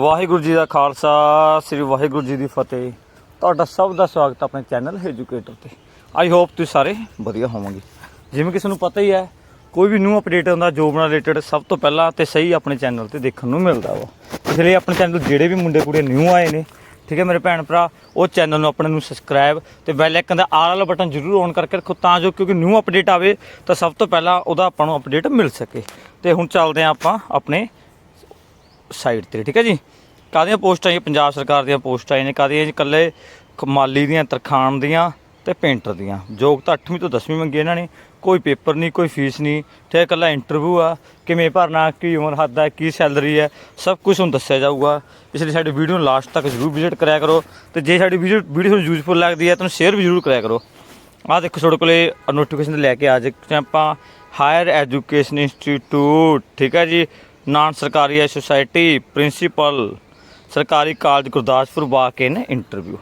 ਵਾਹਿਗੁਰੂ ਜੀ ਦਾ ਖਾਲਸਾ, ਸ੍ਰੀ ਵਾਹਿਗੁਰੂ ਜੀ ਦੀ ਫਤਿਹ। ਤੁਹਾਡਾ ਸਭ ਦਾ ਸਵਾਗਤ ਆਪਣੇ ਚੈਨਲ ਐਜੂਕੇਟਰ ਤੇ। ਆਈ ਹੋਪ ਤੁਸੀਂ ਸਾਰੇ ਵਧੀਆ ਹੋਵੋਗੇ। ਜਿਵੇਂ ਕਿ ਤੁਹਾਨੂੰ ਪਤਾ ਹੀ ਹੈ, ਕੋਈ ਵੀ ਨਿਊ ਅਪਡੇਟ ਹੁੰਦਾ ਜੋਬ ਨਾਲ ਰਿਲੇਟਡ ਸਭ ਤੋਂ ਪਹਿਲਾਂ ਤੇ ਸਹੀ ਆਪਣੇ ਚੈਨਲ ਤੇ ਦੇਖਣ ਨੂੰ ਮਿਲਦਾ ਵਾ। ਇਸ ਲਈ ਆਪਣੇ ਚੈਨਲ ਜਿਹੜੇ ਵੀ ਮੁੰਡੇ ਕੁੜੇ ਨਿਊ ਆਏ ਨੇ, ਠੀਕ ਹੈ ਮੇਰੇ ਭੈਣ ਭਰਾ, ਉਹ ਚੈਨਲ ਨੂੰ ਆਪਣੇ ਨੂੰ ਸਬਸਕ੍ਰਾਈਬ ਤੇ ਬੈਲ ਆਈਕਨ ਦਾ ਆਲ ਵਾਲਾ ਬਟਨ ਜ਼ਰੂਰ ਔਨ ਕਰਕੇ ਰੱਖੋ ਤਾਂ ਜੋ ਕਿਉਂਕਿ ਨਿਊ ਅਪਡੇਟ ਆਵੇ, ਤਾਂ ਸਭ ਤੋਂ ਪਹਿਲਾਂ ਉਹਦਾ ਆਪਾਂ ਨੂੰ ਅਪਡੇਟ ਮਿਲ ਸਕੇ। ਤੇ ਹੁਣ ਚੱਲਦੇ ਹਾਂ ਆਪਾਂ ਆਪਣੇ ਸਾਈਡ ਤੇ, ਠੀਕ ਹੈ ਜੀ? ਕਾਹਦੀਆਂ ਪੋਸਟਾਂ ਆਈਆਂ? ਪੰਜਾਬ ਸਰਕਾਰ ਦੀਆਂ ਪੋਸਟਾਂ ਆਈਆਂ ਨੇ, ਕਾਹਦੀਆਂ ਜੀ? ਇਕੱਲੇ ਮਾਲੀ ਦੀਆਂ, ਤਰਖਾਣ ਦੀਆਂ ਤੇ ਪੇਂਟਰ ਦੀਆਂ। ਯੋਗਤਾ 8ਵੀਂ ਤੋਂ 10ਵੀਂ ਮੰਗੀ ਇਹਨਾਂ ਨੇ, ਕੋਈ ਪੇਪਰ ਨਹੀਂ, ਕੋਈ ਫੀਸ ਨਹੀਂ। ਠੀਕ ਹੈ ਇਕੱਲਾ ਇੰਟਰਵਿਊ ਆ, ਕਿਵੇਂ ਭਰਨਾ, ਕੀ ਉਮਰ ਹੱਦ ਹੈ ਕੀ ਸੈਲਰੀ ਹੈ ਸਭ ਕੁਝ ਤੁਹਾਨੂੰ ਦੱਸਿਆ ਜਾਊਗਾ। ਇਸ ਲਈ ਸਾਡੀ ਵੀਡੀਓ ਨੂੰ ਲਾਸਟ ਤੱਕ ਜ਼ਰੂਰ ਵਿਜ਼ਿਟ ਕਰਿਆ ਕਰੋ। ਤੇ ਜੇ ਸਾਡੀ ਵੀਡੀਓ ਵੀਡੀਓ ਤੁਹਾਨੂੰ ਯੂਜ਼ਫੁਲ ਲੱਗਦੀ ਹੈ ਤਾਂ ਸ਼ੇਅਰ ਵੀ ਜ਼ਰੂਰ ਕਰਿਆ ਕਰੋ। ਆਹ ਦੇਖੋ ਤੁਹਾਡੇ ਕੋਲੇ ਨੋਟੀਫਿਕੇਸ਼ਨ ਲੈ ਕੇ ਆ, ਜੇ ਆਪਾਂ ਹਾਇਰ ਐਜੂਕੇਸ਼ਨ ਇੰਸਟੀਟਿਊਟ ਠੀਕ ਹੈ ਜੀ? ਨਾਨ ਸਰਕਾਰੀ ਸੁਸਾਇਟੀ ਪ੍ਰਿੰਸੀਪਲ ਸਰਕਾਰੀ college Gurdaspur walk in interview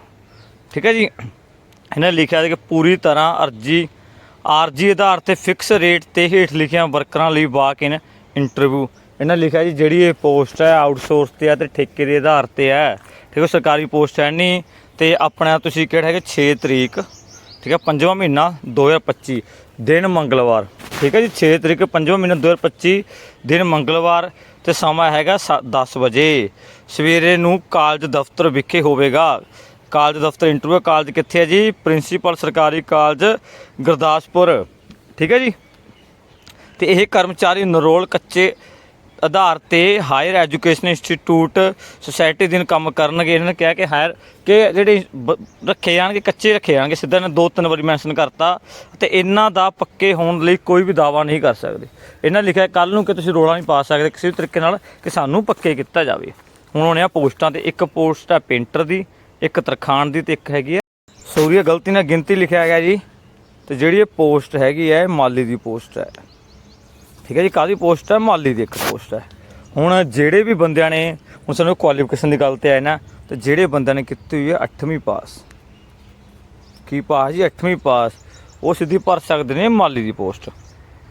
ਠੀਕ ਹੈ ਜੀ? ਇਹਨੇ ਲਿਖਿਆ ਹੈ ਕਿ ਪੂਰੀ ਤਰ੍ਹਾਂ ਅਰਜੀ, ਆਰਜੀ ਆਧਾਰ ਤੇ ਫਿਕਸ ਰੇਟ ਤੇ ਹੇਠ ਲਿਖਿਆ ਵਰਕਰਾਂ ਲਈ ਵਾਕ ਇਨ ਇੰਟਰਵਿਊ ਇਹਨਾਂ ਲਿਖਿਆ ਜੀ, ਜਿਹੜੀ ਇਹ ਪੋਸਟ ਹੈ ਆਊਟਸੋਰਸ ਤੇ ਹੈ ਤੇ ਠੇਕੇ ਦੇ ਆਧਾਰ ਤੇ ਹੈ। ਠੀਕ ਹੈ ਸਰਕਾਰੀ ਪੋਸਟ ਹੈ ਨਹੀਂ ਤੇ ਆਪਣਾ ਤੁਸੀਂ ਕਿਹੜਾ ਹੈਗਾ 6 ਤਰੀਕ ਠੀਕ ਹੈ, ਪੰਜਵਾਂ ਮਹੀਨਾ 2025 ਦਿਨ ਮੰਗਲਵਾਰ। ਠੀਕ ਹੈ ਜੀ 6 ਤਰੀਕ, ਪੰਜਵਾਂ ਮਹੀਨਾ 2025 ਦਿਨ ਮੰਗਲਵਾਰ ਤੇ ਸਮਾਂ ਹੈਗਾ 10 ਵਜੇ। ਸਵੇਰੇ ਨੂੰ ਕਾਲਜ ਦਫ਼ਤਰ ਵਿਖੇ ਹੋਵੇਗਾ। ਕਾਲਜ ਦਫ਼ਤਰ ਇੰਟਰਵਿਊ ਕਾਲਜ ਕਿੱਥੇ ਹੈ ਜੀ? ਪ੍ਰਿੰਸੀਪਲ ਸਰਕਾਰੀ ਕਾਲਜ ਗੁਰਦਾਸਪੁਰ। ਠੀਕ ਹੈ ਜੀ? ਤੇ ਇਹ ਕਰਮਚਾਰੀ ਨਰੋਲ ਕੱਚੇ ਆਧਾਰ ਤੇ ਹਾਇਰ ਐਜੂਕੇਸ਼ਨ ਇੰਸਟੀਚਿਊਟ ਸੁਸਾਇਟੀ ਦਿਨ ਕੰਮ ਕਰਨਗੇ। ਇਹਨਾਂ ਨੇ ਕਿਹਾ ਕਿ ਹਾਇਰ ਕਿ ਜਿਹੜੇ ਬ- ਰੱਖੇ ਜਾਣਗੇ, ਕੱਚੇ ਰੱਖੇ ਜਾਣਗੇ। ਸਿੱਧਾ ਨੇ ਦੋ ਤਿੰਨ ਵਾਰੀ ਮੈਂਸ਼ਨ ਕਰਤਾ ਤੇ ਇਹਨਾਂ ਦਾ ਪੱਕੇ ਹੋਣ ਲਈ ਕੋਈ ਵੀ ਦਾਵਾ ਨਹੀਂ ਕਰ ਸਕਦੇ। ਇਹਨਾਂ ਲਿਖਿਆ ਕੱਲ ਨੂੰ ਕਿ ਤੁਸੀਂ ਰੋਲਾ ਨਹੀਂ ਪਾ ਸਕਦੇ। ਕਿਸੇ ਵੀ ਤਰੀਕੇ ਨਾਲ ਕਿ ਸਾਨੂੰ ਪੱਕੇ ਕੀਤਾ ਜਾਵੇ। ਹੁਣ ਉਹਨੇ ਆ ਪੋਸਟਾਂ ਤੇ। ਇੱਕ ਪੋਸਟ ਹੈ ਪੇਂਟਰ ਦੀ, ਇੱਕ ਤਰਖਾਣ ਦੀ ਤੇ ਇੱਕ ਹੈਗੀ ਹੈ। ਸੌਰੀ ਗਲਤੀ ਨਾਲ ਗਿਣਤੀ ਲਿਖਿਆ ਗਿਆ ਜੀ। ਤੇ ਜਿਹੜੀ ਇਹ ਪੋਸਟ ਹੈਗੀ ਹੈ, ਇਹ ਮਾਲੀ ਦੀ ਪੋਸਟ ਹੈ। ਠੀਕ ਹੈ ਜੀ ਕਾਦੀ ਪੋਸਟ ਹੈ? ਮਾਲੀ ਦੀ ਇੱਕ ਪੋਸਟ ਹੈ। ਹੁਣ ਜਿਹੜੇ ਵੀ ਬੰਦਿਆਂ ਨੇ, ਹੁਣ ਸਾਨੂੰ ਕੁਆਲੀਫਿਕੇਸ਼ਨ ਦੀ ਗੱਲ ਤੇ ਆਏ ਨਾ, ਤੇ ਜਿਹੜੇ ਬੰਦਿਆਂ ਨੇ ਕੀਤੀ ਹੋਈ ਹੈ 8ਵੀਂ ਪਾਸ। ਕੀ ਪਾਸ ਜੀ? 8ਵੀਂ ਪਾਸ। ਉਹ ਸਿੱਧੀ ਭਰ ਸਕਦੇ ਨੇ ਮਾਲੀ ਦੀ ਪੋਸਟ।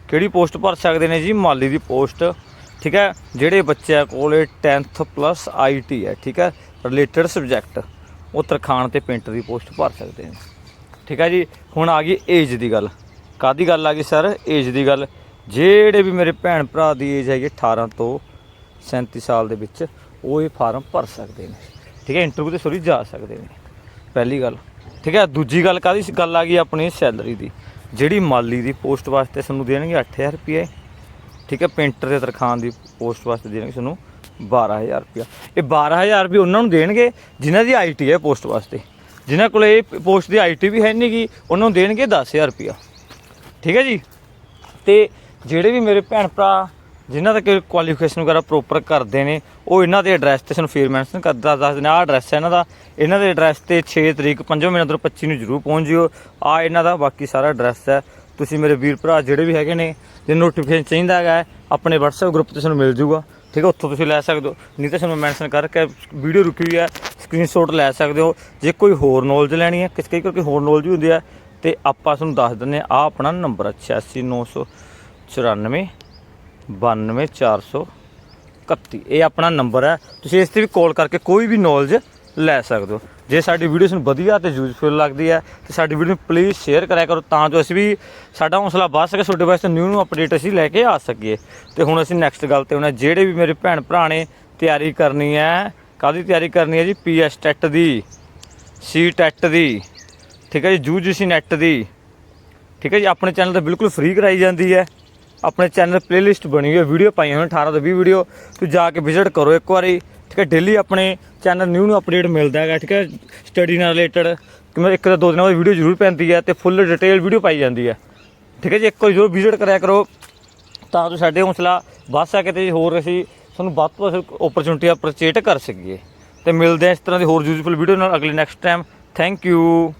ਕਿਹੜੀ ਪੋਸਟ ਭਰ ਸਕਦੇ ਨੇ ਜੀ? ਮਾਲੀ ਦੀ ਪੋਸਟ। ਠੀਕ ਹੈ, ਜਿਹੜੇ ਬੱਚਿਆਂ ਕੋਲੇ 10th ਪਲੱਸ ਆਈਟੀ ਹੈ, ਠੀਕ ਹੈ ਰਿਲੇਟਡ ਸਬਜੈਕਟ ਉਹ ਤਰਖਾਣ ਤੇ ਪੇਂਟਰ ਦੀ ਪੋਸਟ ਭਰ ਸਕਦੇ ਨੇ। ਠੀਕ ਹੈ ਜੀ, ਹੁਣ ਆ ਗਈ ਏਜ ਦੀ ਗੱਲ। ਕਾਦੀ ਗੱਲ ਆ ਗਈ ਸਰ ਏਜ ਦੀ ਗੱਲ। ਜਿਹੜੇ ਵੀ ਮੇਰੇ ਭੈਣ ਭਰਾ ਦੀ ਏਜ ਹੈਗੀ 18 ਤੋਂ 37 ਸਾਲ ਦੇ ਵਿੱਚ, ਉਹ ਇਹ ਫਾਰਮ ਭਰ ਸਕਦੇ ਨੇ। ਠੀਕ ਹੈ ਇੰਟਰਵਿਊ ਤੇ ਸੋਰੀ ਜਾ ਸਕਦੇ ਨੇ। ਪਹਿਲੀ ਗੱਲ। ਠੀਕ ਹੈ, ਦੂਜੀ ਗੱਲ ਕਾਦੀ ਗੱਲ ਆ ਗਈ ਆਪਣੀ ਸੈਲਰੀ ਦੀ। ਜਿਹੜੀ ਮਾਲੀ ਦੀ ਪੋਸਟ ਵਾਸਤੇ ਸਾਨੂੰ ਦੇਣਗੇ 8000 ਰੁਪਏ ਠੀਕ ਹੈ ਪੇਂਟਰ ਦੇ ਤਰਖਾਨ ਦੀ ਪੋਸਟ ਵਾਸਤੇ ਦੇਣਗੇ ਤੁਹਾਨੂੰ 12000 ਰੁਪਏ ਇਹ 12000 ਰੁਪਏ ਉਹਨਾਂ ਨੂੰ ਦੇਣਗੇ ਜਿਨ੍ਹਾਂ ਦੀ ਆਈਟੀ ਹੈ ਪੋਸਟ ਵਾਸਤੇ। ਜਿਨ੍ਹਾਂ ਕੋਲ ਇਹ ਪੋਸਟ ਦੀ ਆਈਟੀ ਵੀ ਹੈ ਨਹੀਂਗੀ ਉਹਨਾਂ ਨੂੰ ਦੇਣਗੇ 10000 ਰੁਪਏ ਠੀਕ ਹੈ ਜੀ? ਤੇ ਜਿਹੜੇ ਵੀ ਮੇਰੇ ਭੈਣ ਭਰਾ ਜਿਨ੍ਹਾਂ ਕਿ ਕੁਆਲੀਫਿਕੇਸ਼ਨ ਵਗੈਰਾ ਪ੍ਰੋਪਰ ਕਰਦੇ ਨੇ, ਉਹ ਇਹਨਾਂ ਦੇ ਐਡਰੈਸ ਤੇ ਸਾਨੂੰ ਫੇਰ ਮੈਂਸ਼ਨ ਕਰਦਾ ਦੱਸ ਦੇਣਾ ਆਹ ਐਡਰੈਸ ਹੈ ਇਹਨਾਂ ਦਾ। ਇਹਨਾਂ ਦੇ ਐਡਰੈਸ ਤੇ 6 ਤਰੀਕ 5 ਮਹੀਨਾ 2025 ਨੂੰ ਜਰੂਰ ਪਹੁੰਚ ਜਿਓ। ਆ ਇਹਨਾਂ ਦਾ ਬਾਕੀ ਸਾਰਾ ਐਡਰੈਸ ਹੈ। ਤੁਸੀਂ ਮੇਰੇ ਵੀਰ ਭਰਾ ਜਿਹੜੇ ਵੀ ਹੈਗੇ ਨੇ, ਜੇ ਨੋਟੀਫਿਕੇਸ਼ਨ ਚਾਹੀਦਾ ਹੈਗਾ ਆਪਣੇ WhatsApp ਗਰੁੱਪ ਤੇ ਤੁਹਾਨੂੰ ਮਿਲ ਜੂਗਾ। ਠੀਕ ਹੈ, ਉੱਥੋਂ ਤੁਸੀਂ ਲੈ ਸਕਦੇ ਹੋ। ਨਹੀਂ ਤਾਂ ਤੁਹਾਨੂੰ ਮੈਂਸ਼ਨ ਕਰਕੇ ਵੀਡੀਓ ਰੁਕੀ ਹੋਈ ਹੈ ਸਕਰੀਨਸ਼ਾਟ ਲੈ ਸਕਦੇ ਹੋ। ਜੇ ਕੋਈ ਹੋਰ ਨੌਲੇਜ ਲੈਣੀ ਹੈ, ਕਿਸ ਕਈ ਕਰਕੇ ਹੋਰ ਨੌਲੇਜ ਵੀ ਹੁੰਦੀ ਹੈ, ਤੇ ਆਪਾਂ ਤੁਹਾਨੂੰ ਦੱਸ ਦਿੰਦੇ ਆ ਆਪਣਾ ਨੰਬਰ 86994 92431 ਇਹ ਆਪਣਾ ਨੰਬਰ ਹੈ। ਤੁਸੀਂ ਇਸ ਤੇ ਵੀ ਕਾਲ ਕਰਕੇ ਕੋਈ ਵੀ ਨੌਲੇਜ ਲੈ ਸਕਦੇ ਹੋ। ਜੇ ਸਾਡੀ ਵੀਡੀਓ ਤੁਹਾਨੂੰ ਵਧੀਆ ਤੇ ਯੂਜ਼ਫੁਲ ਲੱਗਦੀ ਹੈ, ਤੇ ਸਾਡੀ ਵੀਡੀਓ ਨੂੰ ਪਲੀਜ਼ ਸ਼ੇਅਰ ਕਰਿਆ ਕਰੋ, ਤਾਂ ਜੋ ਅਸੀਂ ਵੀ ਸਾਡਾ ਹੌਸਲਾ ਵੱਧ ਸਕੇ, ਤੁਹਾਡੇ ਵਾਸਤੇ ਨਿਊ ਨਿਊ ਅਪਡੇਟ ਅਸੀਂ ਲੈ ਕੇ ਆ ਸਕੀਏ। ਤੇ ਹੁਣ ਅਸੀਂ ਨੈਕਸਟ ਗੱਲ ਤੇ ਹੁਣ ਜਿਹੜੇ ਵੀ ਮੇਰੇ ਭੈਣ ਭਰਾ ਨੇ, ਤਿਆਰੀ ਕਰਨੀ ਹੈ, ਕਾਹਦੀ ਤਿਆਰੀ ਕਰਨੀ ਹੈ ਜੀ? ਪੀਐਸ ਟੈਟ ਦੀ ਸੀ ਟੈਟ ਦੀ, ਠੀਕ ਹੈ ਜੀ? ਯੂਜੀਸੀ ਨੈਟ ਦੀ, ਠੀਕ ਹੈ ਜੀ? ਆਪਣੇ ਚੈਨਲ ਤੇ ਬਿਲਕੁਲ ਫ੍ਰੀ ਕਰਾਈ ਜਾਂਦੀ ਹੈ। ਆਪਣੇ ਚੈਨਲ ਪਲੇਲਿਸਟ ਬਣੀ ਹੋਈ ਹੈ ਵੀਡੀਓ ਪਾਈਆਂ ਹੋਈਆਂ 18 ਤੋਂ 20 ਵੀਡੀਓ ਤੁਸੀਂ ਜਾ ਕੇ ਵਿਜ਼ਿਟ ਕਰੋ ਇੱਕ ਵਾਰੀ, ਠੀਕ ਹੈ ਡੇਲੀ ਆਪਣੇ ਚੈਨਲ ਨਿਊ ਨੂੰ ਅਪਡੇਟ ਮਿਲਦਾ ਹੈਗਾ, ਠੀਕ ਹੈ ਸਟੱਡੀ ਨਾਲ ਰਿਲੇਟਡ ਕਿਵੇਂ ਇੱਕ ਤੋਂ ਦੋ ਦਿਨਾਂ ਬਾਅਦ ਵੀਡੀਓ ਜ਼ਰੂਰ ਪੈਂਦੀ ਹੈ ਤੇ ਫੁੱਲ ਡਿਟੇਲ ਵੀਡੀਓ ਪਾਈ ਜਾਂਦੀ ਹੈ। ਠੀਕ ਹੈ ਜੀ, ਇੱਕ ਵਾਰੀ ਜ਼ਰੂਰ ਵਿਜ਼ਿਟ ਕਰਿਆ ਕਰੋ। ਤਾਂ ਜੋ ਸਾਡੇ ਹੌਸਲਾ ਵੱਧ ਸਕੇ ਤੇ ਹੋਰ ਅਸੀਂ ਤੁਹਾਨੂੰ ਵੱਧ ਤੋਂ ਵੱਧ ਓਪਰਚੁਨਿਟੀਆਂ ਪਰਚੇਟ ਕਰ ਸਕੀਏ। ਤੇ ਮਿਲਦੇ ਹਾਂ ਇਸ ਤਰ੍ਹਾਂ ਦੀ ਹੋਰ ਯੂਜ਼ਫੁਲ ਵੀਡੀਓ ਨਾਲ ਅਗਲੇ ਨੈਕਸਟ ਟਾਈਮ ਥੈਂਕ ਯੂ